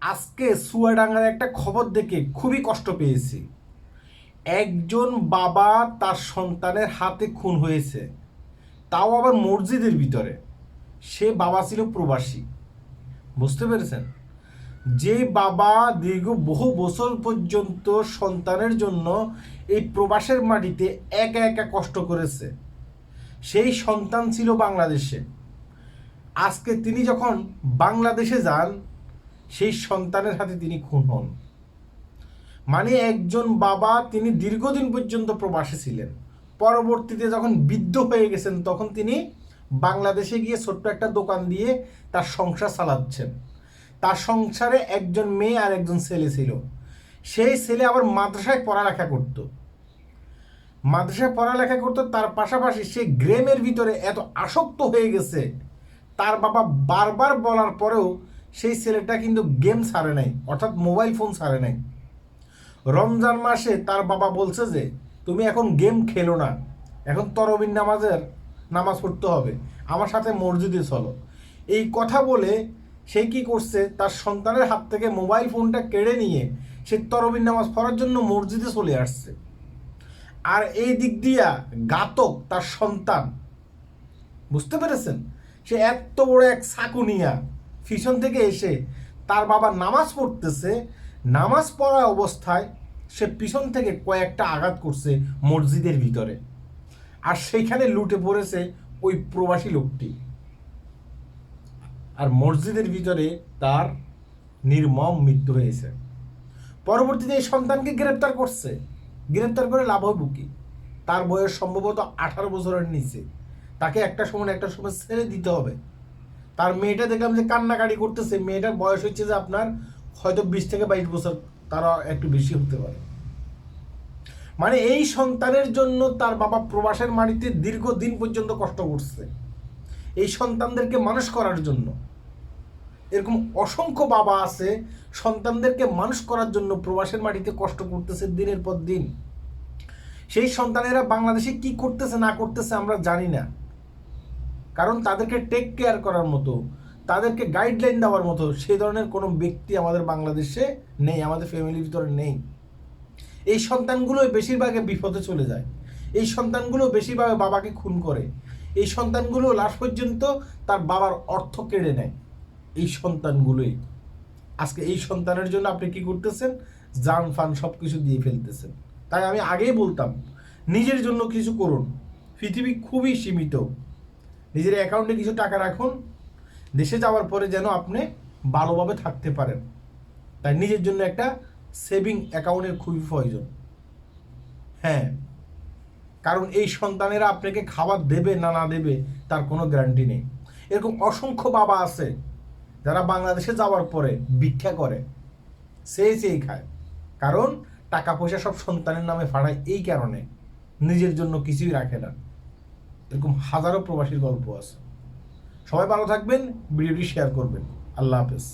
আজকে সুয়াডাঙ্গার একটা খবর দেখে খুবই কষ্ট পেয়েছি। একজন বাবা তার সন্তানের হাতে খুন হয়েছে। তাও আবার মসজিদের ভিতরে। সে বাবা ছিল প্রবাসী। বুঝতে পেরেছেন? যে বাবা দীর্ঘ বহু বছর পর্যন্ত সন্তানের জন্য এই প্রবাসের মাটিতে একা একা কষ্ট করেছে। সেই সন্তান ছিল বাংলাদেশে। আজকে তিনি যখন বাংলাদেশে যান সেই সন্তানের হাতে তিনি খুন হন। মানে একজন বাবা, তিনি দীর্ঘদিন পর্যন্ত প্রবাসে ছিলেন। পরবর্তীতে যখন বৃদ্ধ হয়ে গেছেন, তখন তিনি বাংলাদেশে গিয়ে ছোট্ট একটা দোকান দিয়ে তার সংসার চালাচ্ছেন। তার সংসারে একজন মেয়ে আর একজন ছেলে ছিল। সেই ছেলে আবার মাদ্রাসায় পড়ালেখা করত। মাদ্রাসায় পড়ালেখা করতো, তার পাশাপাশি সে গ্রেমের ভিতরে এত আসক্ত হয়ে গেছে, তার বাবা বারবার বলার পরেও সেই ছেলেটা কিন্তু গেম ছাড়ে নাই, অর্থাৎ মোবাইল ফোন ছাড়ে নাই। রমজান মাসে তার বাবা বলছে যে, তুমি এখন গেম খেলো না। এখন তরবিন নামাজের নামাজ পড়তে হবে। আমার সাথে মসজিদে চলো। এই কথা বলে সে কি করছে? তার সন্তানের হাত থেকে মোবাইল ফোনটা কেড়ে নিয়ে সে তরবিন নামাজ পড়ার জন্য মসজিদে চলে আসছে। আর এই দিক দিয়া ঘাতক তার সন্তান। বুঝতে পেরেছেন? সে এত বড় এক সাকুনিয়া পিছন থেকে এসে তার বাবা নামাজ পড়তেছে। নামাজ পড়া অবস্থায় সে পিছন থেকে কয়েকটা আঘাত করছে মসজিদের ভিতরে। আর সেইখানে লুটে পড়েছে ওই প্রবাসী লোকটি। আর মসজিদের ভিতরে তার নির্মম মৃত্যু হয়েছে। পরবর্তীতে এই সন্তানকে গ্রেপ্তার করছে। গ্রেপ্তার করে লাভ হইব কি? তার বয়স সম্ভবত আঠারো বছরের নিচে। তাকে একটা সময় একটা সময় ছেড়ে দিতে হবে। তার মেয়েটা দেখলাম যে কান্নাকাটি করতেছে, মেয়েটার বয়স হচ্ছে যে আপনার হয়তো বিশ থেকে বাইশ বছর তারা একটু বেশি হতে পারে। মানে এই সন্তানের জন্য তার বাবা প্রবাসের মাটিতে দীর্ঘদিন পর্যন্ত কষ্ট করছে। এই সন্তানদেরকে মানুষ করার জন্য। এরকম অসংখ্য বাবা আছে, সন্তানদেরকে মানুষ করার জন্য প্রবাসের মাটিতে কষ্ট করতেছে দিনের পর দিন। সেই সন্তানেরা বাংলাদেশে কি করতেছে, না করতেছে আমরা জানি না। কারণ তাদেরকে টেক কেয়ার করার মতো, তাদেরকে গাইডলাইন দেওয়ার মতো সেই ধরনের কোনো ব্যক্তি আমাদের বাংলাদেশে নেই, আমাদের ফ্যামিলির ভিতরে নেই। এই সন্তানগুলো বেশিরভাগে বিপদে চলে যায়। এই সন্তানগুলো বেশিরভাগ বাবাকে খুন করে। এই সন্তানগুলো লাস্ট পর্যন্ত তার বাবার অর্থ কেড়ে নেয়। এই সন্তানগুলোই। আজকে এই সন্তানের জন্য আপনি কি করতেছেন? জান, ফান সব কিছু দিয়ে ফেলতেছেন। তাই আমি আগেই বলতাম, নিজের জন্য কিছু করুন। পৃথিবী খুবই সীমিত। নিজের অ্যাকাউন্টে কিছু টাকা রাখুন, দেশে যাওয়ার পরে যেন আপনি ভালোভাবে থাকতে পারেন। তাই নিজের জন্য একটা সেভিং অ্যাকাউন্টের খুবই প্রয়োজন। হ্যাঁ কারণ এই সন্তানেরা আপনাকে খাবার দেবে না না দেবে তার কোনো গ্যারান্টি নেই। এরকম অসংখ্য বাবা আছে, যারা বাংলাদেশে যাওয়ার পরে ভিক্ষা করে, সেই সেই খায়। কারণ টাকা পয়সা সব সন্তানের নামে ফাড়ায় এই কারণে। নিজের জন্য কিছুই রাখে না। এরকম হাজারো প্রবাসীর গল্প আছে। সবাই ভালো থাকবেন ভিডিওটি শেয়ার করবেন। আল্লাহ হাফেজ।